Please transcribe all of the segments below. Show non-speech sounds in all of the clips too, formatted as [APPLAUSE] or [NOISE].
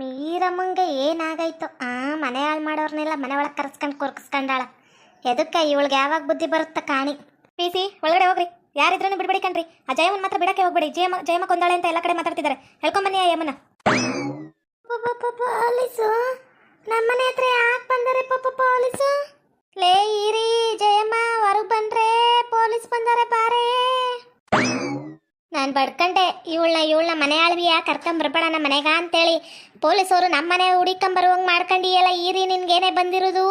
ಮೀರಮ್ಮಂಗೆ ಏನಾಗೈತು ಆ ಮನೆ ಹಾಳು ಮಾಡೋರ್ನೆಲ್ಲ ಮನೆ ಒಳಗೆ ಕರ್ಸ್ಕೊಂಡು ಕೊರ್ಕಿಸ್ಕೊಂಡಾಳ. ಎದಕ್ಕೆ ಇವಳಿಗೆ ಯಾವಾಗ ಬುದ್ಧಿ ಬರುತ್ತ ಕಾಣಿ. ಪಿ ಸಿ ಒಳಗಡೆ ಹೋಗ್ರಿ. ಯಾರಿದ್ರೂ ಬಿಡ್ಬೇಡಿ ಕಣ್ರಿ. ಆ ಜಯಮ್ಮನ್ ಮಾತ್ರ ಬಿಡಕ್ಕೆ ಹೋಗ್ಬೇಡಿ. ಜಯಮ್ಮ ಜಯಮ್ಮ ಕೊಂದಾಳೆ ಅಂತ ಎಲ್ಲ ಕಡೆ ಮಾತಾಡ್ತಿದ್ದಾರೆ ಹೇಳ್ಕೊಂಬನ್ನಿ ಆ ಯಮ್ಮನ ಪೊಲೀಸು ನಮ್ಮನೆ ಹತ್ರ ಯಾಕೆ ಬಂದರೆ ಪಪ್ಪ ಪೊಲೀಸು? ಲೇ ಇರಿ ಜಯಮ್ಮ ಹೊರಗೆ ಬಂದ್ರೆ ಪೊಲೀಸ್ ಬಂದಾರೆ ಬಾರೇ. ನಾನು ಬಡ್ಕಂಡೆ ಇವಳನ್ನ ಇವಳನ್ನ ಮನೆ ಆಳ್ವಿಯ ಕರ್ಕೊಂಬರ್ಬೇಡ ನಮ್ಮ ಮನೆಗ ಅಂತೇಳಿ ಪೊಲೀಸವರು ನಮ್ಮ ಮನೆ ಹುಡಿಕೊಂಬರುವಂಗೆ ಮಾಡ್ಕೊಂಡಿಯಲ್ಲ ರೀ ನಿನ್ಗೇನೆ ಬಂದಿರೋದು?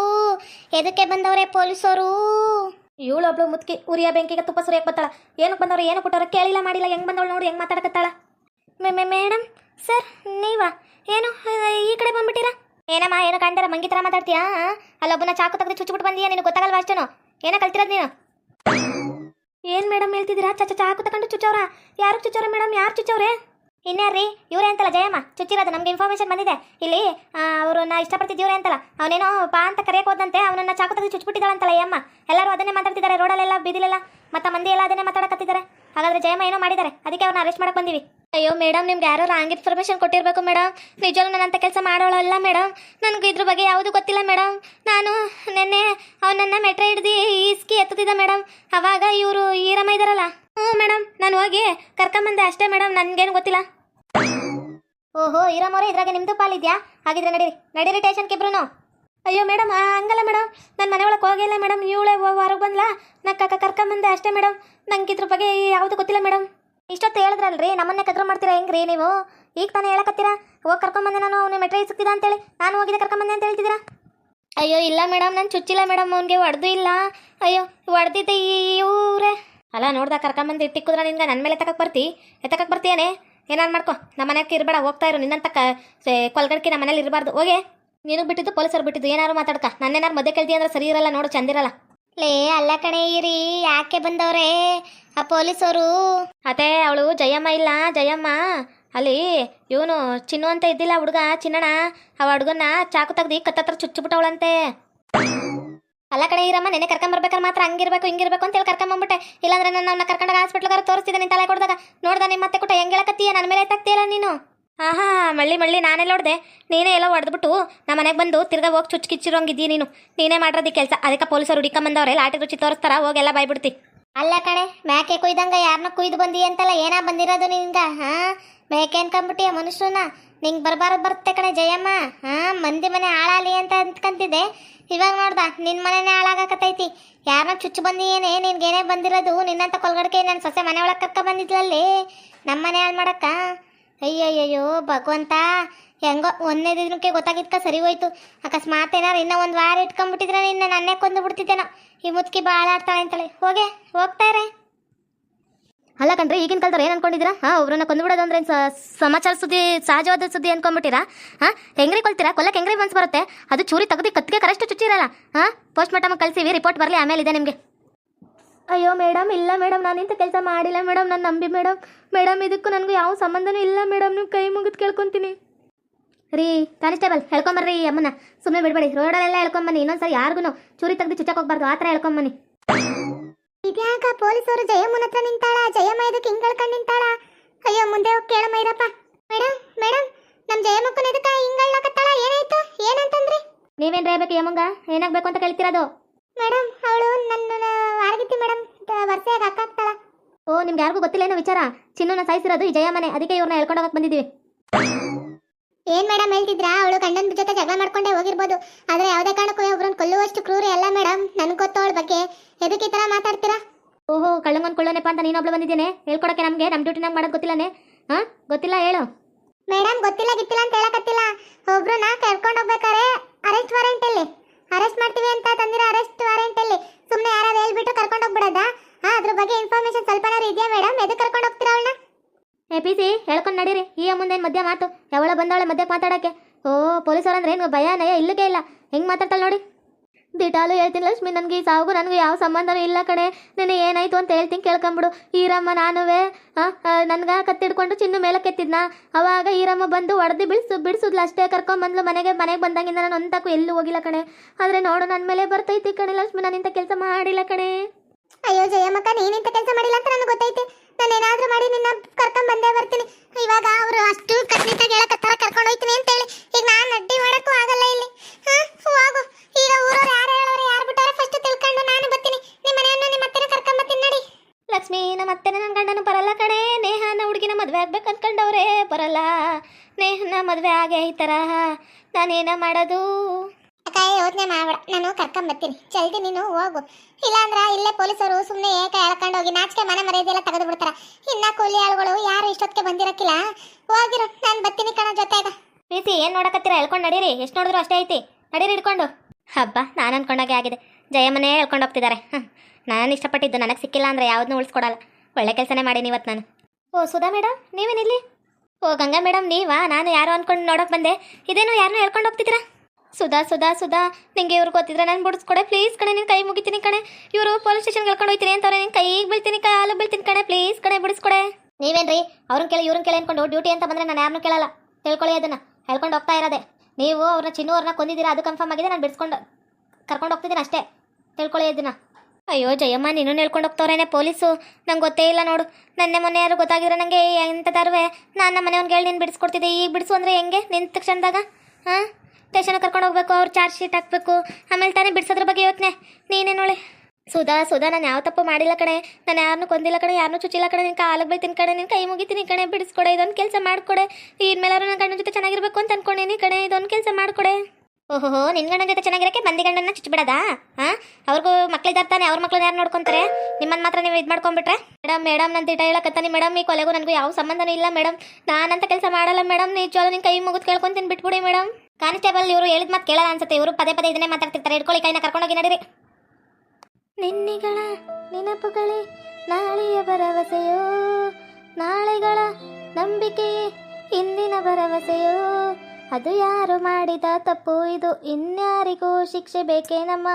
ಎದಕ್ಕೆ ಬಂದವ್ರೆ ಪೊಲೀಸವರು ಇವಳು ಒಬ್ಳು ಮುತ್ಕಿ ಉರಿಯ ಬೆಂಕಿಗೆ ತುಪ್ಪ ಸುರಿಯಕ್ಕೆ ಬತ್ತಾಳ. ಏನಕ್ಕೆ ಬಂದವ್ರು ಏನು ಕೊಟ್ಟವ್ರ ಕೇಳಿಲ್ಲ ಮಾಡಿಲ್ಲ ಹೆಂಗೆ ಬಂದವಳು ನೋಡಿ ಹೆಂಗೆ ಮಾತಾಡಕತ್ತಾಳ? ಮೇ ಮೇಡಮ್ ಸರ್ ನೀವಾ? ಏನು ಈ ಕಡೆ ಬಂದ್ಬಿಟ್ಟಿರಾ? ಏನಮ್ಮ ಏನು ಕಾಣ್ತಾರ ಮಂಗಿ ಥರ ಮಾತಾಡ್ತೀಯಾ? ಅಲ್ಲೊಬ್ಬನ ಚಾಕು ತೆಗೆದು ಚುಚ್ಚಿಬಿಟ್ಟು ಬಂದಿಯಾ ನಿನಗೆ ಗೊತ್ತಾಗಲ್ವಾ ಅಷ್ಟೇನೋ? ಏನೋ ಕಲ್ತಿರೋದು ನೀನು? ಏನ್ ಮೇಡಮ್ ಹೇಳ್ತಿದ್ದೀರಾ? ಚಚ್ಚ ಚಾಕು ತಗೊಂಡು ಚುಚ್ಚವ್ರ. ಯಾರು ಚುಚ್ಚವ್ರ ಮೇಡಮ್? ಯಾರು ಚುಚ್ಚವ್ರೆ? ಇನ್ಯಾರ್ರಿ? ಇವರೇ ಅಂತಲ್ಲ ಜಯಮ್ಮ. ಚುಚ್ಚಿರೋದು ನಮ್ಗೆ ಇನ್ಫಾರ್ಮೇಶನ್ ಬಂದಿದೆ. ಇಲ್ಲಿ ಅವ್ರನ್ನ ಇಷ್ಟಪಡ್ತಿದ್ದೀವ್ರೆ ಅಂತಲ್ಲ. ಅವನೇನೋ ಪಾ ಅಂತ ಕರೆಯಕ್ಕೆ ಹೋದಂತೆ ಅವನನ್ನ ಚಾಕು ತೆಗೆದು ಚುಚ್ಚಿಬಿಟ್ಟಿದ್ದಾಳಂತಲ್ಲ ಯಮ್ಮ ಎಲ್ಲರೂ ಅದನ್ನೇ ಮಾತಾಡ್ತಿದ್ದಾರೆ, ರೋಡಲ್ಲೆಲ್ಲ ಬೀದಿಲೆಲ್ಲ ಮತ್ತೆ ಮಂದಿ ಎಲ್ಲ ಅದನ್ನೇ ಮಾತಾಡಕತ್ತಿದ್ದಾರೆ. ಹಾಗಾದ್ರೆ ಜಯಮ್ಮ ಏನೋ ಮಾಡಿದ್ದಾರೆ. ಅದಕ್ಕೆ ಅವ್ರನ್ನ ಅರೆಸ್ಟ್ ಮಾಡಕ್ಕೆ ಬಂದಿವಿ. ಅಯ್ಯೋ ಮೇಡಮ್, ನಿಮ್ಗೆ ಯಾರೋ ರಾಂಗ್ ಇನ್ಫಾರ್ಮೇಶನ್ ಕೊಟ್ಟಿರ್ಬೇಕು ಮೇಡಮ್. ನಿಜವಾಗ್ಲೂ ಅಂತ ಕೆಲಸ ಮಾಡೋಳಲ್ಲ ಮೇಡಮ್. ನನಗೆ ಇದ್ರ ಬಗ್ಗೆ ಯಾವುದು ಗೊತ್ತಿಲ್ಲ ಮೇಡಮ್. ನಾನು ನಿನ್ನೆ ಅವನನ್ನ ಮೆಟ್ರೆ ಹಿಡ್ದು ಈಸ್ಕಿ ಎತ್ತುತ್ತಿದ್ದ ಮೇಡಮ್. ಅವಾಗ ಇವರು ಈರಮ್ಮ ಇದಾರಲ್ಲ. ಹ್ಞೂ ಮೇಡಮ್, ನಾನು ಹೋಗಿ ಕರ್ಕೊಂಬಂದೆ ಅಷ್ಟೇ ಮೇಡಮ್, ನನಗೇನು ಗೊತ್ತಿಲ್ಲ. ಓಹೋ ಈರಮ್ಮವ್ರೆ ಇದ್ರಾಗೆ ನಿಮ್ದು ಪಾಲಿದ್ಯಾ ಹಾಗಿದ್ರೆ ನಡೀರಿ. ನಡೀರಿ ಟೇಷನ್ಗೆ ಇಬ್ರು ಅಯ್ಯೋ ಮೇಡಮ್ ಹಂಗಲ್ಲ ಮೇಡಮ್. ನನ್ನ ಮನೆ ಒಳಗೆ ಹೋಗಿಲ್ಲ ಮೇಡಮ್. ಇವಳೆ ಹೊರಗೆ ಬಂದ್ಲಾ? ನಾ ಕರ್ಕೊಂಬಂದೆ ಅಷ್ಟೇ ಮೇಡಮ್. ನಂಗೆ ಇದ್ರ ಬಗ್ಗೆ ಯಾವುದು ಗೊತ್ತಿಲ್ಲ ಮೇಡಮ್. ಇಷ್ಟೊತ್ತು ಹೇಳಿದ್ರಲ್ರಿ, ನಮ್ಮನ್ನೇ ಕದ್ರ ಮಾಡ್ತೀರಾ ಹೆಂಗ್ರಿ ನೀವು? ಈಗ ತಾನೇ ಹೇಳಕತ್ತೀರಾ? ಹೋಗಿ ಕರ್ಕೊಂಬಂದೆ ನಾನು ಅವ್ನು ಮೆಟ್ರೈ ಸಿಕ್ತಿದ್ದ ಅಂತೇಳಿ. ನಾನು ಹೋಗಿದ್ದೆ ಕರ್ಕೊಂಬಂದೆ ಅಂತ ಹೇಳ್ತಿದ್ದೀರಾ ಅಯ್ಯೋ, ಇಲ್ಲ ಮೇಡಮ್, ನಾನು ಚುಚ್ಚಿಲ್ಲ ಮೇಡಮ್, ಅವನಿಗೆ ಹೊಡೆದು ಇಲ್ಲ. ಅಯ್ಯೋ ಹೊಡೆದಿದ್ದೆ ಇವ್ರೆ ಅಲ್ಲ, ನೋಡ್ದ ಕರ್ಕೊಂಬಂದು ಇಟ್ಟಿಕ್ಕುದ್ರ ನಿನ್ಗೆ ನನ್ನ ಮೇಲೆ ತಕಕ್ಕೆ ಬರ್ತಿ? ಎತ್ತಕಕ್ಕೆ ಬರ್ತೀಯೇನೆ? ಏನಾರು ಮಾಡ್ಕೊ, ನಮ್ಮ ಮನೆಗೆ ಇರಬೇಡ ಹೋಗ್ತಾ ಇರು, ನಿನ್ನಂತ ಕ ಕೊಲ್ಗಡ್ಕಿ ನಮ್ಮ ಮನೇಲಿ ಇರಬಾರ್ದು. ಹೋಗೆ. ನೀನು ಬಿಟ್ಟಿದ್ದು, ಪೊಲೀಸರು ಬಿಟ್ಟಿದ್ದು ಏನಾರು ಮಾತಾಡ್ಕ. ನನ್ನೇನಾರು ಮದ್ದೆ ಕೇಳ್ತಿ ಅಂದ್ರೆ ಸರಿ ಇರಲ್ಲ, ನೋಡು ಚಂದಿರಲ್ಲ ಲೇ, ಅಲ್ಲ ಕಣೆ ಇರಿ, ಯಾಕೆ ಬಂದವ್ರೆ? ಆ ಪೊಲೀಸವರು ಅದೇ, ಅವಳು ಜಯಮ್ಮ ಇಲ್ಲ, ಜಯಮ್ಮ. ಅಲ್ಲಿ, ಇವನು ಚಿನ್ನು ಅಂತ ಇದ್ದಿಲ್ಲ ಹುಡುಗ ಚಿನ್ನಣ ಅವ ಹುಡುಗನ್ನ ಚಾಕು ತೆಗ್ದು ಕತ್ತತ್ರ ಚುಚ್ಚಿಬಿಟ್ಟವಳಂತೆ. ಅಲ್ಲ ಕಡೆ ಇರಮ್ಮ ನೆನೆ ಕರ್ಕೊಂಬರ್ಬೇಕಾದ್ರೆ ಮಾತ್ರ ಹಂಗಿರ್ಬೇಕು, ಹಿಂಗಿರ್ಬೇಕು ಅಂತ ಹೇಳಿ ಕರ್ಕೊಂಬಂದ್ಬಿಟ್ಟೆ ಇಲ್ಲಾಂದ್ರೆ ನಾನು ನನ್ನ ಕರ್ಕೊಂಡಾಗ ಹಾಸ್ಪಿಟ್ಲ್ಗಾರ ತೋರಿಸ್ತಿದ್ದೆ ನಿನ್ನ ತಲೆ ಕೊಡ್ದಾಗ. ನೋಡ್ದ ನಿಮ್ಮ ಮತ್ತೆ ಕೊಟ್ಟ ಹೆಂಗೆ ಹೇಳಕತ್ತೀಯ? ನನ್ನ ಮೇಲೆ ತಗ್ತೀಯಲ್ಲ ನೀನು? ಆಹಾ, ಮಳ್ಳಿ ಮಳ್ಳಿ ನಾನೇ ನೋಡಿದೆ ನೀನೇ ಎಲ್ಲ ಹೊಡೆದ್ಬಿಟ್ಟು ನಮ್ಮ ಮನೆಗೆ ಬಂದು ತಿರ್ಗಾ ಹೋಗಿ ಚುಚ್ಚು ಕಿಚ್ಚಿರೋಂಗಿದ್ದೀ ನೀನು. ನೀನೇ ಮಾಡಿರೋದಿ ಕೆಲಸ. ಅದಕ್ಕೆ ಪೊಲೀಸರು ಹುಡುಕೊಂಬಂದವ್ರೆ ಲಾಟಿ ರುಚಿ ತೋರಿಸ್ತಾರ, ಹೋಗೆಲ್ಲ ಬಾಯ್ಬಿಡ್ತಿ. ಅಲ್ಲ ಕಣೆ ಮೇಕೆ ಕುಯ್ದಂಗ ಯಾರನ್ನ ಕುಯ್ದು ಬಂದಿ ಅಂತಲ್ಲ ಏನ ಬಂದಿರೋದು ನಿನ್ಗ, ಹಾ? ಮೇಕೆ ಅನ್ಕೊಂಬಿಟ್ಟಿಯ ಮನುಷ್ಯನ? ನಿಂಗೆ ಬರಬಾರದು ಬರುತ್ತೆ ಕಣೆ ಜಯಮ್ಮ, ಹಾ? ಮಂದಿ ಮನೆ ಹಾಳಾಲಿ ಅಂತ ಅಂದ್ಕಂತಿದ್ದೆ ಇವಾಗ ನೋಡ್ದ ನಿನ್ನ ಮನೆನೇ ಹಾಳಾಗಕತ್ತೈತಿ. ಯಾರನ್ನ ಚುಚ್ಚು ಬಂದಿ ಏನೇ, ನಿನ್ಗೇನೇ ಬಂದಿರೋದು? ನಿನ್ನಂತ ಕೊಲ್ಗಡ್ಕೆ ನನ್ನ ಸೊಸೆ ಮನೆ ಒಳಗೆ ಕರ್ಕ ಬಂದಿದ್ಲಲ್ಲಿ. ನಮ್ಮ ಮನೆ ಹಾಳು ಮಾಡಕ್ಕ. ಅಯ್ಯಯ್ಯಯ್ಯೋ, ಭಗವಂತ, ಹೆಂಗೋ, ಒಂದನೇ ದಿನಕ್ಕೆ ಗೊತ್ತಾಗಿದ್ಕ ಸರಿ ಹೋಯ್ತು. ಅಕಸ್ಮಾತ್ ಏನಾರು ಇನ್ನೂ ಒಂದು ವಾರ ಇಟ್ಕೊಂಡ್ಬಿಟ್ಟಿದ್ರೆ ನಿನ್ನ ನನ್ನೇ ಕೊಂದು ಬಿಡ್ತಿದ್ದೇನೋ. ಈ ಮುತ್ಕಿ ಭಾಳ ಆಡ್ತಾಳೆ ಅಂತಳೆ. ಹೋಗೆ ಹೋಗ್ತಾರೆ ಅಲ್ಲ ಕಣ್ರಿ, ಈಗಿನ ಕಾಲದವ್ರು ಏನು ಅನ್ಕೊಂಡಿದ್ದೀರಾ? ಹಾಂ, ಒಬ್ರನ್ನ ಕೊಂದ್ಬಿಡೋದು ಅಂದ್ರೆ ಸಮಾಚಾರ ಸುದ್ದಿ, ಸಹಜವಾದ ಸುದ್ದಿ ಅನ್ಕೊಂಡ್ಬಿಟ್ಟಿರಾ ಹಾಂ, ಹೆಂಗ್ರಿ ಕೊಲ್ತೀರಾ? ಕೊಲ್ಲಕ್ಕೆ ಹೆಂಗ್ರಿ ಮನ್ಸು ಬರುತ್ತೆ? ಅದು ಚೂರಿ ತೆಗ್ದು ಕತ್ತಿಗೆ ಕರೆಷ್ಟು ಚುಚ್ಚಿರಲ್ಲ. ಹಾಂ ಪೋಸ್ಟ್ ಮಾರ್ಟಮ್ ಕಳ್ಸಿವಿ ರಿಪೋರ್ಟ್ ಬರಲಿ ಆಮೇಲೆ ಇದೆ ನಿಮಗೆ. ಅಯ್ಯೋ ಮೇಡಮ್ ಇಲ್ಲ ಮೇಡಮ್ ನಾನು ಇಂಥ ಕೆಲಸ ಮಾಡಿಲ್ಲ ಮೇಡಮ್ ನಾನು ನಂಬಿ ಮೇಡಮ್. ಮೇಡಮ್ ಇದಕ್ಕೂ ನನಗೂ ಯಾವ ಸಂಬಂಧನೂ ಇಲ್ಲ ಮೇಡಮ್ ನೀವು ಕೈ ಮುಗಿದು ಕೇಳ್ಕೊತೀನಿ. ರೀ ಕಾನಿಸ್ಟೇಬಲ್ ಹೇಳ್ಕೊಂಬರ್ರಿ ಅಮ್ಮನ. ಸುಮ್ಮನೆ ಬಿಡಬೇಡಿ ರೋಡಲ್ಲೆಲ್ಲ ಹೇಳ್ಕೊಂಬನ್ನಿ ಇನ್ನೊಂದ್ಸರಿ ಯಾರಿಗೂ ಚೂರಿ ತೆಗೆದು ಚುಚ್ಚಕ್ಕೆ ಹೋಗ್ಬಾರ್ದು ಆ ಥರ ಹೇಳ್ಕೊಂಬನ್ನಿ. ಇದ್ಯಾಕ ಪೊಲೀಸರು ಜಯಮ್ಮನ ಹತ್ರ ನಿಂತಾಳ ಜಯಮ್ಮ ಇದಕ್ಕೆ ಹಿಂಗ್ ಹೇಳ್ಕೊಂಡು ನಿಂತಾಳ? ಅಯ್ಯೋ ಮುಂದೆ ಹೋಗಿ ಕೇಳ ಮೈರಪ್ಪ ಮೇಡಮ್ ಮೇಡಮ್ ನಮ್ಮ ಜಯಮ್ಮಕ್ಕನ ಹಿಂಗೆ ಹಿಂಗಳಕತ್ತಾಳ ಏನಾಯ್ತು? ಏನಂತಂದ್ರಿ? ನೀವೇನು ರೇಬೇಕು ಯಮ್ಮಂಗ ಏನಾಗಬೇಕು ಅಂತ ಕೇಳ್ತಿರೋದು? ಮೇಡಮ್ ಅವಳು ನನ್ನ ಆರ್ಗಿತಿ ಮೇಡಮ್ ವರ್ಷ ಅಕ್ಕ ಆಗ್ತಾಳ ಓ ನಿಮ್ಗೆ ಯಾರಿಗೂ ಗೊತ್ತಿಲ್ಲ ಏನೋ ವಿಚಾರ? ಚಿನ್ನನ ಸಾಯಿಸಿರೋದು ಈ ಜಯ ಮನೆ ಅದಕ್ಕೆ ಇವ್ರನ್ನ ಹೇಳ್ಕೊಂಡು ಹೋಗಕ್ಕೆ ಬಂದಿದ್ದೀವಿ. ಏನ್ ಮೇಡಮ್ ಹೇಳ್ತಿದ್ರಾ? ಅವಳು ಗಂಡನ ಜೊತೆ ಜಗಳ ಮಾಡ್ಕೊಂಡೇ ಹೋಗಿರ್ಬೋದು. ಆದ್ರೆ ಯಾವ್ದೇ ಕಾರಣಕ್ಕೂ ಒಬ್ರನ್ನ ಕೊಲ್ಲುವಷ್ಟು ಕ್ರೂರಿ ಅಲ್ಲ ಮೇಡಮ್. ನನ್ಗೆ ಗೊತ್ತೋ ಅವಳ ಬಗ್ಗೆ. ಎದಕ್ಕೆ ಈ ತರ ಮಾತಾಡ್ತೀರಾ? ಓಹೋ ಕಳ್ಳಂಗನ್ ಕೊಳ್ಳೋನೆಪ್ಪ ಅಂತ ನೀನೊಬ್ಳು ಬಂದಿದ್ದೇನೆ ಹೇಳ್ಕೊಡಕ್ಕೆ ನಮಗೆ ನಮ್ಮ ಡ್ಯೂಟಿ ನಮ್ಗೆ ಮಾಡೋದು ಗೊತ್ತಿಲ್ಲನೆ? ಹಾ? ಗೊತ್ತಿಲ್ಲ ಹೇಳು. ಮೇಡಮ್ ಗೊತ್ತಿಲ್ಲ ಗಿತ್ತಿಲ್ಲ ಅಂತ ಹೇಳಕತ್ತಿಲ್ಲ ಒಬ್ರನ್ನ ಕರ್ಕೊಂಡು ಹೋಗ್ಬೇಕಾರೆ ಅರೆಸ್ಟ್ ವಾರೆಂಟ್ ಅಲ್ಲಿ ಅರೆಸ್ಟ್ ಮಾಡ್ತೀವಿ ಅಂತ ತಂದಿರೋ ಅರೆಸ್ಟ್ ವಾರೆಂಟ್ ಅಲ್ಲಿ ಸುಮ್ಮನೆ ಯಾರು ಹೇಳ್ಬಿಟ್ಟು ಕರ್ಕೊಂಡು ಹೋಗ್ಬಿಡೋದಾ? ಹಾ, ಅದ್ರ ಬಗ್ಗೆ ಇನ್ಫಾರ್ಮೇಶನ್ ಸ್ವಲ್ಪನಾರು ಇದೆಯಾ ಮೇಡಮ್ ಎದಕ್ಕೆ ಕರ್ಕೊಂಡು ಹೋಗ್ತೀರಾ ಅವಳನ್ನ? ಏ ಪಿ ಸಿ ಹೇಳ್ಕೊಂಡು ನಡೀರಿ. ಈ ಮುಂದೆ ಏನು ಮಧ್ಯ ಮಾತು? ಯಾವಳ ಬಂದವಳೆ ಮಧ್ಯಕ್ಕೆ ಮಾತಾಡೋಕ್ಕೆ ಓ ಪೊಲೀಸರು ಅಂದ್ರೆ ಏನು ಭಯ, ನಯ ಇಲ್ಲಕ್ಕೆ ಇಲ್ಲ. ಹೆಂಗೆ ಮಾತಾಡ್ತಾಳೆ ನೋಡಿ. ದಿಟಾಲು ಹೇಳ್ತೀನಿ ಲಕ್ಷ್ಮಿ, ನನಗೆ ಈ ಸಾವುಗೂ ನನಗೆ ಯಾವ ಸಂಬಂಧನೂ ಇಲ್ಲ ಕಣೆ. ನೀನು ಏನಾಯ್ತು ಅಂತ ಹೇಳ್ತೀನಿ ಕೇಳ್ಕೊಂಬಿಡು. ಈರಮ್ಮ ನಾನುವೆ ನನ್ಗೆ ಕತ್ತಿಡ್ಕೊಂಡು ಚಿನ್ನು ಮೇಲೆ ಕೆತ್ತಿದ್ನ. ಅವಾಗ ಈರಮ್ಮ ಬಂದು ಒಡೆದು ಬಿಡಿಸು ಬಿಡಿಸಿದ್ಲು ಅಷ್ಟೇ. ಕರ್ಕೊಂಬಂದ್ಲು ಮನೆಗೆ ಮನೆಗೆ ಬಂದಾಗಿಂದ ನಾನು ಒಂದಕ್ಕೂ ಎಲ್ಲೂ ಹೋಗಿಲ್ಲ ಕಣೆ. ಆದರೆ ನೋಡು ನನ್ನ ಮೇಲೆ ಬರ್ತೈತಿ ಕಣೆ ಲಕ್ಷ್ಮಿ ನಾನು ಇಂಥ ಕೆಲಸ ಮಾಡಿಲ್ಲ ಕಣೆ. ಅಯ್ಯೋ ಜಯಮ್ಮಕ್ಕ, ನೀನಿಂತ ಕೆಲಸ ಮಾಡಿಲ್ಲ ಅಂತ ನನಗೆ ಗೊತ್ತೈತೆ. ನಾನು ಏನಾದ್ರೂ ಮಾಡಿ ನಿನ್ನ ಕರ್ಕೊಂಡ್ ಬಂದೇ ಬರ್ತೀನಿ. ಇವಾಗ ಅವರು ಅಷ್ಟು ಕಟ್ನಿಟ್ಟಾಗಿ ತರ ಕರ್ಕೊಂಡು ಹೋಯ್ತೀನಿ ಅಂತ ಹೇಳಿ ಈಗ ನಾನು ಅಡ್ಡಿ ಮಾಡಕ್ಕೂ ಆಗಲ್ಲ ಇಲ್ಲಿ. ಹಾ? ಹೋಗು. ಈಗ ಊರವ್ರು ಯಾರು ಹೇಳೋರು, ಯಾರು ಬಿಟ್ಟಾರೆ ಫಸ್ಟ್ ತಿಳ್ಕೊಂಡು ನಾನು ಬರ್ತೀನಿ. ನಿಮ್ಮ ಮನೆಯನ್ನು ನಿಮ್ಮ ಹತ್ತಿರ ಕರ್ಕೊಂಡ್ ಬರ್ತೀನಿ ನೋಡಿ. ಲಕ್ಷ್ಮಿ ನಮ್ಮ ಅತ್ತೆನ ನನ್ನ ಗಂಡನು ಬರಲ್ಲ ಕಣೆ. ನೇಹನ ಹುಡುಗಿನ ಮದುವೆ ಆಗ್ಬೇಕು ಅನ್ಕೊಂಡವ್ರೆ, ಬರಲ್ಲ. ನೇಹನ ಮದುವೆ ಆಗೇ ಈ ಥರ ನಾನೇನ ಮಾಡೋದು? ಯೋಚನೆ ಮಾಡಬೇಡ. ನಾನು ಕರ್ಕೊಂಬರ್ತೀನಿ ಜಲ್ದಿ ನೀನು ಹೋಗು. ಇಲ್ಲಾಂದ್ರ ಇಲ್ಲೇ ಪೊಲೀಸರು ಸುಮ್ಮನೆ ಏಕ ಎಳ್ಕೊಂಡು ಹೋಗಿ ನಾಚಿಕೆ ಮನೆ ಮರ್ಯಾದೆಲ್ಲ ತೆಗೆದು ಬಿಡ್ತಾರ ಇನ್ನ ಕೂಲಿ ಆಳುಗಳು ಯಾರು ಇಷ್ಟೊತ್ತಿಗೆ ಬಂದಿರಕ್ಕಿಲ್ಲ. ಹೋಗಿರು. ನಾನು ಬರ್ತೀನಿ ಕಣ ಜೊತೆಗ. ಪ್ರೀತಿ, ಏನು ನೋಡಕತ್ತೀರ? ಹೇಳ್ಕೊಂಡು ನಡೀರಿ. ಎಷ್ಟು ನೋಡಿದ್ರು ಅಷ್ಟೇ ಐತಿ. ನಡೀರಿ ಹಿಡ್ಕೊಂಡು. ಹಬ್ಬ, ನಾನು ಅನ್ಕೊಂಡಾಗೆ ಆಗಿದೆ. ಜಯಮ್ಮನೇ ಹೇಳ್ಕೊಂಡು ಹೋಗ್ತಿದ್ದಾರೆ. ನಾನು ಇಷ್ಟಪಟ್ಟಿದ್ದು ನನಗೆ ಸಿಕ್ಕಿಲ್ಲ ಅಂದರೆ ಯಾವುದನ್ನೂ ಉಳಿಸ್ಕೊಡಲ್ಲ. ಒಳ್ಳೆ ಕೆಲಸನೇ ಮಾಡೀನಿ ಇವತ್ತು ನಾನು. ಓ, ಸುಧಾ ಮೇಡಮ್ ನೀವೇನಿಲ್ಲಿ? ಓ, ಗಂಗಾ ಮೇಡಮ್ ನೀವಾ? ನಾನು ಯಾರೋ ಅನ್ಕೊಂಡು ನೋಡೋಕೆ ಬಂದೆ. ಇದೇನು ಯಾರನ್ನೂ ಹೇಳ್ಕೊಂಡು ಹೋಗ್ತಿದ್ದೀರಾ? ಸುಧಾ ಸುಧಾ ಸುಧಾ ನಿಂಗೆ ಇವ್ರು ಗೊತ್ತಿದ್ರೆ ನಾನು ಬಿಡಿಸ್ಕೊಡೆ. ಪ್ಲೀಸ್ ಕಣೆ ನಿನ್ನ ಕೈ ಮುಗಿತೀನಿ ಕಣೆ. ಇವರು ಪೊಲೀಸ್ ಸ್ಟೇಷನ್ ಕಳ್ಕೊಂಡು ಹೋಗ್ತೀನಿ ಅಂತವ್ರೆ ನಿನ್ನ ಕೈಗೆ ಬೀಳ್ತೀನಿ ಕಾಲು ಬೀಳ್ತೀನಿ ಕಣೆ. ಪ್ಲೀಸ್ ಕಣೆ ಬಿಡಿಸ್ಕೊಡೆ. ನೀವೇನ್ರಿ ಅವ್ರನ್ನ ಕೇಳಿ ಇವ್ರನ್ನ ಕೇಳಿ ಅನ್ಕೊಂಡು ಡ್ಯೂಟಿ ಅಂತ ಬಂದರೆ ನಾನು ಯಾರನ್ನೂ ಕೇಳಲ್ಲ. ತಿಳ್ಕೊಳ್ಳಿ ಅದನ್ನು. ಹೇಳ್ಕೊಂಡು ಹೋಗ್ತಾ ಇರೋದೆ. ನೀವು ಅವ್ರನ್ನ ಚಿನ್ನು ಅವ್ರನ್ನ ಕೊಂದಿದ್ದೀರಾ ಅದು ಕನ್ಫರ್ಮ್ ಆಗಿದೆ ನಾನು ಬಿಡಿಸ್ಕೊಂಡು ಕರ್ಕೊಂಡು ಹೋಗ್ತಿದ್ದೀನಿ ಅಷ್ಟೇ. ತಿಳ್ಕೊಳ್ಳಿ ಅದನ್ನು ಅಯ್ಯೋ ಜಯಮ್ಮ ನೀನು ಹೇಳ್ಕೊಂಡು ಹೋಗ್ತವ್ರೇನೆ ಪೊಲೀಸು? ನಂಗೆ ಗೊತ್ತೇ ಇಲ್ಲ ನೋಡು. ನನ್ನೆ ಮೊನ್ನೆ ಯಾರು ಗೊತ್ತಾಗಿದ್ರೆ ನನಗೆ ಎಂಥದಾರುವೆ ನಾನು ನಮ್ಮ ಮನೆಯವ್ನಿಗೆ ಹೇಳಿ ನೀನು ಬಿಡಿಸ್ಕೊಡ್ತಿದ್ದೆ. ಈಗ ಬಿಡಿಸು ಅಂದರೆ ಹೆಂಗೆ? ನಿಂತ ಕ್ಷಣದಾಗ ಹಾಂ? ಸ್ಟೇಷನ್ಗೆ ಕರ್ಕೊಂಡು ಹೋಗ್ಬೇಕು, ಅವ್ರು ಚಾರ್ಜ್ ಶೀಟ್ ಹಾಕ್ಬೇಕು. ಆಮೇಲೆ ತಾನೇ ಬಿಡ್ಸೋದ್ರ ಬಗ್ಗೆ ಯೋಚನೆ. ನೀನೇ ನೋಡಿ. ಸುಧಾ ಸುಧಾ, ನಾನು ಯಾವ ತಪ್ಪು ಮಾಡಿಲ್ಲ ಕಣೆ. ನಾನು ಯಾರನ್ನೂ ಕೊಂದಿಲ್ಲ ಕಣೆ ಯಾರನ್ನೂ ಚುಚ್ಚಿಲ್ಲ ಕಣೆ. ನಿನ್ನ ಕಾಲಕ್ಕೆ ಬೈತೀನಿ ಕಣೆ. ನಿನ್ನ ಕೈ ಮುಗಿತೀನಿ ಕಣೆ. ಬಿಡಿಸ್ಕೊಡೆ, ಇದೊಂದು ಕೆಲಸ ಮಾಡಿಕೊಡೆ. ಇನ್ಮೇಲಾರು ನನ್ನ ಗಂಡನ ಜೊತೆ ಚೆನ್ನಾಗಿರ್ಬೇಕು ಅಂತ ಅನ್ಕೊಂಡೇನಿ ಕಣೆ. ಇದೊಂದು ಕೆಲಸ ಮಾಡಿಕೊಡೆ. ಓಹೋ ನಿನ್ನ ಗಂಡನ ಜೊತೆ ಚೆನ್ನಾಗಿರಕ್ಕೆ ಬಂದಿ ಗಂಡನ ಚುಚ್ಚಿಬಿಡದಾ ಹಾಂ ಅವ್ರಿಗೂ ಮಕ್ಳಿದಾರ ತಾನೆ. ಅವ್ರ ಮಕ್ಳನ್ನ ಯಾರು ನೋಡ್ಕೊಂತಾರೆ? ನಿಮ್ಮನ್ನ ಮಾತ್ರ ನೀವು ಇದು ಮಾಡ್ಕೊಂಡ್ಬಿಟ್ರೆ ಮೇಡಮ್ ಮೇಡಮ್ ನನ್ನ ತಿಟ ಹೇಳಕತ್ತಾನೆ ಮೇಡಮ್ ಈ ಕೊಲೆಗೂ ನನಗೂ ಯಾವ ಸಂಬಂಧನೂ ಇಲ್ಲ ಮೇಡಮ್ ನಾನಂತ ಕೆಲಸ ಮಾಡಲ್ಲ ಮೇಡಮ್ ಚಲೋ ನಿನ್ನ ಕೈ ಮುಗಿದು ಕೇಳ್ಕೊಂತೀನಿ ಬಿಟ್ಬಿಡಿ ಮೇಡಮ್ ಕಾನ್ಸ್ಟೇಬಲ್ ಇವರು ಹೇಳಿದ ಮಾತು ಕೇಳಲ್ಲ ಅನ್ಸುತ್ತೆ. ಇವರು ಪದೇ ಪದೇ ಇದನ್ನೇ ಮಾತಾಡ್ತಿರ್ತಾರೆ. ಹಿಡ್ಕೊಳ್ಳಿ, ಕೈನ ಕರ್ಕೊಂಡೋಗಿ ನಡೀರಿ. ನಿನ್ನೆಗಳ ನೆನಪುಗಳೇ ನಾಳೆಯ ಭರವಸೆಯೋ? ನಾಳೆಗಳ ನಂಬಿಕೆಯೇ ಇಂದಿನ ಭರವಸೆಯೋ? ಅದು ಯಾರು ಮಾಡಿದ ತಪ್ಪು? ಇದು ಇನ್ಯಾರಿಗೂ ಶಿಕ್ಷೆ ಬೇಕೇ ನಮ್ಮ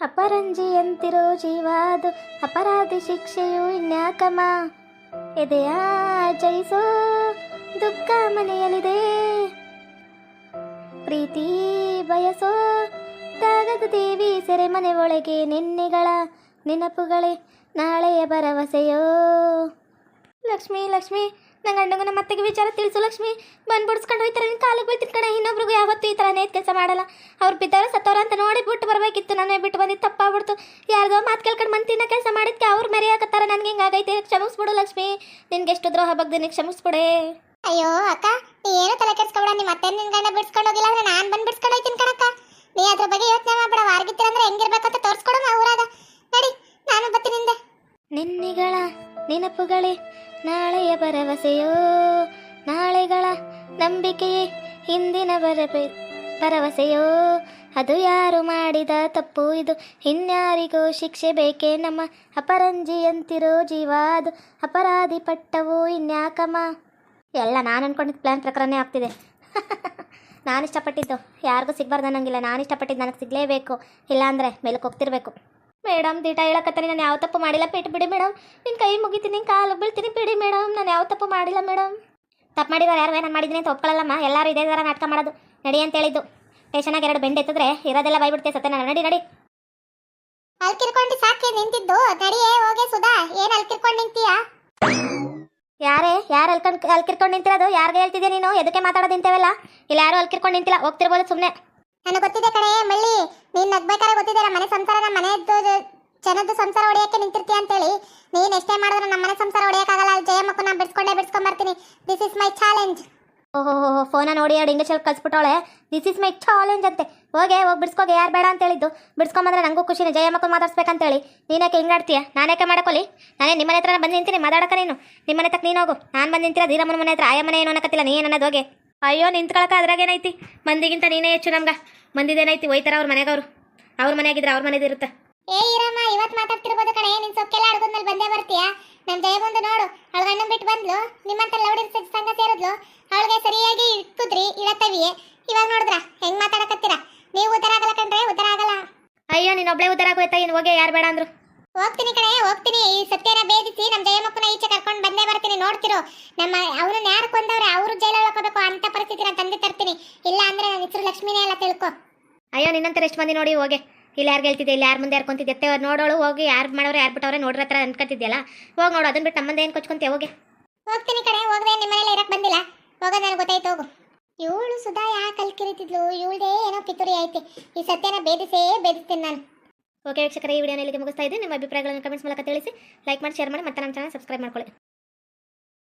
ಅಪರಂಜಿಯಂತಿರೋ ಜೀವ ಅದು. ಅಪರಾಧಿ ಶಿಕ್ಷೆಯು ಇನ್ಯಾಕಮ್ಮ ಎದೆಯ ಜಯಿಸೋ? ದುಃಖ ಮನೆಯಲ್ಲಿದೆ. ಪ್ರೀತಿ ಬಯಸೋ ತಾಗದ ದೇವಿ ಸೆರೆಮನೆ ಒಳಗೆ ನಿನ್ನೆಗಳ ನೆನಪುಗಳೇ ನಾಳೆಯ ಭರವಸೆಯೋ. ಲಕ್ಷ್ಮಿ ಲಕ್ಷ್ಮಿ, ನನ್ನ ಗಂಡಂಗೂ ನಮ್ಮ ವಿಚಾರ ತಿಳಿಸು ಲಕ್ಷ್ಮಿ. ಬಂದು ಬಿಡಿಸ್ಕೊಂಡು ಹೋಯ್ತಾರೆ ನಿನ್ನ ಕಾಲಿಗೆ ಬೀಳ್ತಿದ್ ಕಡೆ ಇನ್ನೊಬ್ರಿಗೂ ಯಾವತ್ತೂ ಈ ಥರನೇ ಕೆಲಸ ಮಾಡಲ್ಲ. ಅವ್ರು ಬಿದ್ದವ್ರು ಸತ್ತವ್ರ ಅಂತ ನೋಡಿ ಬಿಟ್ಟು ಬರಬೇಕಿತ್ತು. ನಾನೇ ಬಿಟ್ಟು ಬಂದಿದ್ದು ತಪ್ಪಾಗ್ಬಿಡ್ತು. ಯಾರ್ದೋ ಮಾತು ಕೇಳ್ಕೊಂಡು ಮಂತಿನ ಕೆಲಸ ಮಾಡಿದ್ಕೆ ಅವ್ರು ಮೆರೆಯಾಕತ್ತಾರ ನನಗೆ ಹಿಂಗಾಗೈತೆ, ಕ್ಷಮಿಸ್ಬಿಡು ಲಕ್ಷ್ಮಿ. ನಿನ್ಗೆ ಎಷ್ಟು ದ್ರೋಹ ಬಗ್ಗೆ ಕ್ಷಮಿಸ್ಬಿಡೆ. ಅಯ್ಯೋ, ಅಕ್ಕ, ನೀ ಏನು ತಲೆ ಕೆಡ್ಸ್ಕೊಬೇಡ ನಿಮ್ಮ ಮತ್ತೆ ನಿನ್ ಗಂಡ ಬಿಡ್ಸ್ಕೊಂಡು ಹೋಗಿಲ್ಲ ಅಂದ್ರೆ ನಾನು ಬಂದು ಬಿಡ್ಸ್ಕೊಂಡು ಹೋಯ್ತೀನಿ ಕಣಕ್ಕ. ನೀ ಅದ್ರ ಬಗ್ಗೆ ಯೋಚನೆ ಮಾಡ್ಬೇಡ ವಾರ್ಗಿತ್ತೀರ ಅಂದ್ರೆ ಹೆಂಗಿರ್ಬೇಕಂತ ಅಂತ ತೋರ್ಸ್ಕೊಡು ನಾ ಊರಾಗ. ನಡಿ, ನಾನು ಬರ್ತೀನಿ ಹಿಂದೆ ನಿನ್ನೆಗಳ ನೆನಪುಗಳೇ ನಾಳೆಯ ಭರವಸೆಯೋ? ನಾಳೆಗಳ ನಂಬಿಕೆಯೇ ಹಿಂದಿನ ಬರಬೇ ಭರವಸೆಯೋ? ಅದು ಯಾರು ಮಾಡಿದ ತಪ್ಪು, ಇದು ಇನ್ಯಾರಿಗೂ ಶಿಕ್ಷೆ ಬೇಕೇ? ನಮ್ಮ ಅಪರಂಜಿಯಂತಿರೋ ಜೀವ ಅದು. ಅಪರಾಧಿ ಪಟ್ಟವು ಇನ್ಯಾಕಮ್ಮ ಎಲ್ಲ ನಾನು ಅನ್ಕೊಂಡಿದ್ದ ಪ್ಲ್ಯಾನ್ ಪ್ರಕಾರನೇ ಆಗ್ತಿದೆ. [LAUGHS] ನಾನು ಇಷ್ಟಪಟ್ಟಿದ್ದು. ಯಾರಿಗೂ ಸಿಗ್ಬಾರ್ದು ಅನ್ನಂಗಿಲ್ಲ. ನಾನು ಇಷ್ಟಪಟ್ಟಿದ್ದು ನನಗೆ ಸಿಗಲೇಬೇಕು. ಇಲ್ಲಾಂದರೆ ಮೇಲಕ್ಕೆ ಹೋಗ್ತಿರ್ಬೇಕು. ಮೇಡಮ್ ದೀಟ ಹೇಳಕತ್ತೀನಿ. ನಾನು ಯಾವ ತಪ್ಪು ಮಾಡಿಲ್ಲ. ಪೇಟ್ ಬಿಡಿ ಮೇಡಮ್ ನಿನ್ನ ಕೈ ಮುಗಿತೀನಿ. ಕಾಲು ಬೀಳ್ತೀನಿ. ಬಿಡಿ ಮೇಡಮ್ ನಾನು ಯಾವ ತಪ್ಪು ಮಾಡಿಲ್ಲ ಮೇಡಮ್ ತಪ್ಪು ಮಾಡಿದಾರೆ ಯಾರು? ನಾನು ಮಾಡಿದ್ದೀನಿ ಅಂತ ಒಪ್ಕೊಳ್ಳಲ್ಲಮ್ಮ ಎಲ್ಲರೂ ಇದೇ ಥರ ನಾಟಕ ಮಾಡೋದು. ನಡಿ ಅಂತ ಹೇಳಿದ್ದು. ಟೇಷನಾಗ ಎರಡು ಬೆಂಡ್ ಎತ್ತಿದ್ರೆ ಇರೋದೆಲ್ಲ ಬೈಬಿಡ್ತೆ ಸತ್ತೆ ನಾನು ನಡಿ ನಡಿ. ಅಲ್ಕಿರ್ಕೊಂಡು ಸಾಕೆ ನಿಂತಿದ್ದು. ನಡಿಯೇ, ಹೋಗೆ ಸುಧಾ. ಏನು ಅಲ್ಕಿರ್ಕೊಂಡು ನಿಂತೀಯಾ? ಯಾರೇ? ಯಾರು ಅಲ್ಕೊಂಡು ಅಲ್ಕಿರ್ಕೊಂಡು ನಿಂತಿರೋದು? ಯಾರಿಗೆ ಹೇಳ್ತಿದ್ದೆ ನೀನು? ಎದಕ್ಕೆ ಮಾತಾಡೋದು ಇಂಥವೆಲ್ಲ? ಇಲ್ಲ, ಯಾರು ಅಲ್ಕಿರ್ಕೊಂಡು ನಿಂತಿಲ್ಲ. ಹೋಗ್ತಿರ್ಬೋದು ಸುಮ್ಮನೆ ನನಗೆ ಗೊತ್ತಿದೆ ಕಡೆ ಮಳ್ಳಿ ನೀನು ನಗ್ಬೇಕಾದ್ರೆ ಗೊತ್ತಿದೆ ನಮ್ಮ ಮನೆ ಸಂಸಾರ ನಮ್ಮ ಮನೆಯದ್ದು ಜನದ್ದು ಸಂಸಾರ ಹೊಡೆಯಕ್ಕೆ ನಿಂತಿರ್ತೀಯ ಅಂತೇಳಿ. ನೀನು ಎಷ್ಟೇ ಮಾಡಿದ್ರು ನಮ್ಮ ಮನೆ ಸಂಸಾರ ಹೊಡೆಯಕ್ಕಾಗಲ್ಲ ಜಯಮ್ಮಕ್ಕೂ ನಾನು ಬಿಡ್ಸ್ಕೊಂಡೇ ಬಿಡ್ಸ್ಕೊಂಡ್ ಬರ್ತೀನಿ ದಿಸ್ ಇಸ್ ಮೈ ಚಾಲೆಂಜ್ ಓಹೋ ಫೋನ ನೋಡಿ ಎರಡು ಇಂಗ್ಲೀಷಲ್ಲಿ ಕಳ್ಸ್ಬಿಟ್ಟವಳೆ. ದಿಸ್ ಇಸ್ ಮೈ ಚಾಲೆಂಜ್ ಅಂತೆ. ಹೋಗಿ ಹೋಗಿ, ಬಿಡ್ಸ್ಕೋಗೆ, ಯಾರು ಬೇಡ ಅಂತ ಹೇಳಿದ್ದು. ಬಿಡ್ಸ್ಕೊಂಬಂದ್ರೆ ನನಗೂ ಖುಷಿನೇ. ಜಯ ಮಕ್ಕಳು ಮಾತಾಡ್ಸ್ಬೇಕಂತೇಳಿ ನೀನ್ಯಾಕೆ ಹಿಂಗಾಡ್ತೀಯ ನಾನ್ಯಾಕೆ ಮಾಡಕೊಳ್ಳಿ ನಾನೇ ನಿಮ್ಮನೆ ಹತ್ರ ಬಂದು ನಿಂತೀನಿ. ಮಾತಾಡಕ ನೀನು. ನಿಮ್ಮ ಮನೆ ತಕ್ಕ ನೀನು ಹೋಗು. ನಾನು ಬಂದು ನಿಂತಿರ ಧೀರಮ್ಮನ ಮನೆ ಹತ್ರ. ಆಯ ಮನೆ ಏನು ಅನ್ನಕತ್ತಿಲ್ಲ. ನೀ ಏನು ಅನ್ನೋದು ಹೋಗೆ. ಅಯ್ಯೋ, ನಿಂತ್ಕೊಳಕ ಅದ್ರಾಗೇನೈತಿ ಮಂದಿಗಿಂತ ನೀನೇ ಹೆಚ್ಚು ನಮ್ಗೆ. ಮಂದಿದೇನೈತಿ ಒಯ್ತಾರ ಅವ್ರ ಮನೆಗವ್ರು ಅವ್ರ ಮನೆಯಾಗಿದ್ರೆ ಅವ್ರ ಮನೆದು ಇರುತ್ತೆ. ಏ ಇರಮ್ಮ ಇವತ್ತು ಮಾತಾಡ್ತಿರ್ಬೋದು ಕಣೆ ನಿನ್ ಸೊಕ್ಕೆಲ್ಲ ಅಡ್ಗೊಂಡ್ಮೇಲೆ ಬಂದೇ ಬರ್ತೀಯಾ? ನಮ್ ಜಯ ಬಂದು ನೋಡು ಅವಳ ಗಂಡನ ಬಿಟ್ಟು ಬಂದ್ಲು ನಿಮ್ಮಂತ ಲೌಡಿ ಸಂಘ ಸೇರಿದ್ಲು ಅವಳಿಗೆ ಸರಿಯಾಗಿ ಇಟ್ಕುದ್ರಿ ಇಡತ್ತವಿಯೇ ಇವಾಗ ನೋಡಿದ್ರ ಹೆಂಗ್ ಮಾತಾಡಕತ್ತೀರ? ನೀವು ಉತ್ತರ ಆಗಲ್ಲ ಕಣ್ರೆ ಉತ್ತರ ಆಗಲ್ಲ. ಅಯ್ಯೋ ನೀನು ಒಬ್ಳೆ ಉದ್ದಾರ ಆಗೋಯ್ತಾ? ಏನು ಹೋಗೆ ಯಾರು ಬೇಡ ಅಂದ್ರು. ಹೋಗ್ತೀನಿ ಕಣೆ ಹೋಗ್ತೀನಿ. ಈ ಸತ್ಯನ ಭೇದಿಸಿ ನಮ್ಮ ಜಯಮ್ಮಕ್ಕನ ಈಚೆ ಕರ್ಕೊಂಡು ಬಂದೇ ಬರ್ತೀನಿ ನೋಡ್ತಿರು. ನಮ್ಮ ಅವನನ್ನ ಯಾರು ಕೊಂದವ್ರೆ ಅವರು ಜೈಲಲ್ಲಿ ಹಾಕೋಬೇಕು ಅಂತ ಪರಿಸ್ಥಿತಿ ನಾನು ತಂದೆ ತರ್ತೀನಿ. ಇಲ್ಲ ಅಂದ್ರೆ ನನ್ನ ಹೆಸರು ಲಕ್ಷ್ಮಿನೇ ಎಲ್ಲ ತಿಳ್ಕೊ. ಅಯ್ಯೋ ನಿನ್ನಂತರ ಎಷ್ಟು ಮಂದಿ ನೋಡಿ ಹೋಗೆ. ಇಲ್ಲಿ ಯಾರು ಗೆಲ್ತಿದ್ದೆ ಇಲ್ಲಿ ಯಾರು ಮುಂದೆ ಯಾರ್ಕೊಂತಿದ್ದೆ ನೋಡೋಳು ಹೋಗಿ ಯಾರು ಮಾಡೋರು ಯಾರು ಬಿಟ್ಟವ್ರೆ ನೋಡ್ರ ಹತ್ರ ಅನ್ಕೊತಿದ್ಯಲ್ಲ? ಹೋಗಿ ನೋಡು ಅದನ್ನ ಬಿಟ್ಟು ನಮ್ಮಂದೆ ಏನು ಕೊಚ್ಕೊಂತೆ ಹೋಗಿ. ಹೋಗ್ತೀನಿ ಕಡೆ ಹೋಗದೆ ನಿಮ್ಮ ಮನೇಲಿ ಇರಕ್ಕೆ ಬಂದಿಲ್ಲ. ಹೋಗೋದು ನನಗೆ ಗೊತ್ತಾಯ್ತು ಹೋಗು. ಇವಳು ಸುಧಾ ಯಾಕೆ ಕಲ್ ಕಿರಿತಿದ್ಲು? ಇವಳದೇ ಏನೋ ಪಿತುರಿ ಐತೆ. ಈ ಸತ್ಯನ ಬೇದಿಸೇ ಬೇದಿಸ್ತೀನಿ ನಾನು. ಓಕೆ ವೀಕ್ಷಕರ ಈ ವಿಡಿಯೋನ ಇಲ್ಲಿಗೆ ಮುಗಿಸ್ತಾ ಇದ್ದೀನಿ. ನಿಮ್ಮ ಅಭಿಪ್ರಾಯಗಳನ್ನು ಕಮೆಂಟ್ಸ್ ಮೂಲಕ ತಿಳಿಸಿ ಲೈಕ್ ಮಾಡಿ ಶೇರ್ ಮಾಡಿ ಮತ್ತೆ ನಮ್ಮ ಚಾನಲ್ ಸಬ್ಸ್ಕ್ರೈಬ್ ಮಾಡ್ಕೊಳ್ಳಿ.